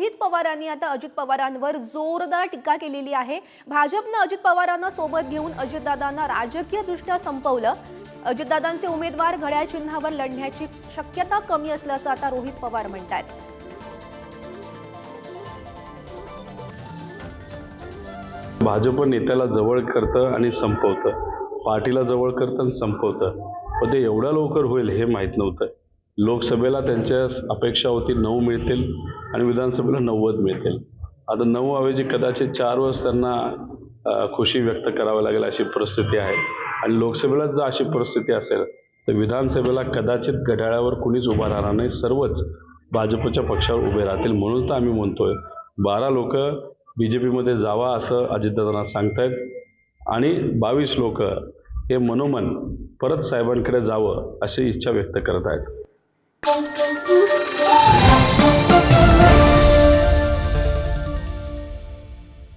रोहित पवारांनी आता अजित पवारांवर जोरदार टीका केलेली आहे. भाजपनं अजित पवारांना सोबत घेऊन अजितदादांना राजकीयदृष्ट्या संपवलं. अजितदादांचे उमेदवार घड्याळ चिन्हावर लढण्याची शक्यता कमी असल्याचं आता रोहित पवार म्हणतात भाजप नेत्याला जवळ करतं आणि संपवतं. पार्टीला जवळ करतं आणि संपवतं. पण ते एवढ्या लवकर होईल हे माहीत नव्हतं. लोकसभेला त्यांच्या अपेक्षा होती नऊ मिळतील आणि विधानसभेला नव्वद मिळतील. आता नऊ ऐवजी कदाचित चार वर्ष त्यांना खुशी व्यक्त करावी लागेल अशी परिस्थिती आहे. आणि लोकसभेला जर अशी परिस्थिती असेल तर विधानसभेला कदाचित घड्याळावर कुणीच उभा राहणार नाही सर्वच भाजपच्या पक्षावर उभे राहतील म्हणून तर आम्ही म्हणतोय. बारा लोक बी जे पीमध्ये जावा असं अजितदादांना सांगतायत. आणि बावीस लोक हे मनोमन परत साहेबांकडे जावं अशी इच्छा व्यक्त करत आहेत Bom, bom, bom, bom.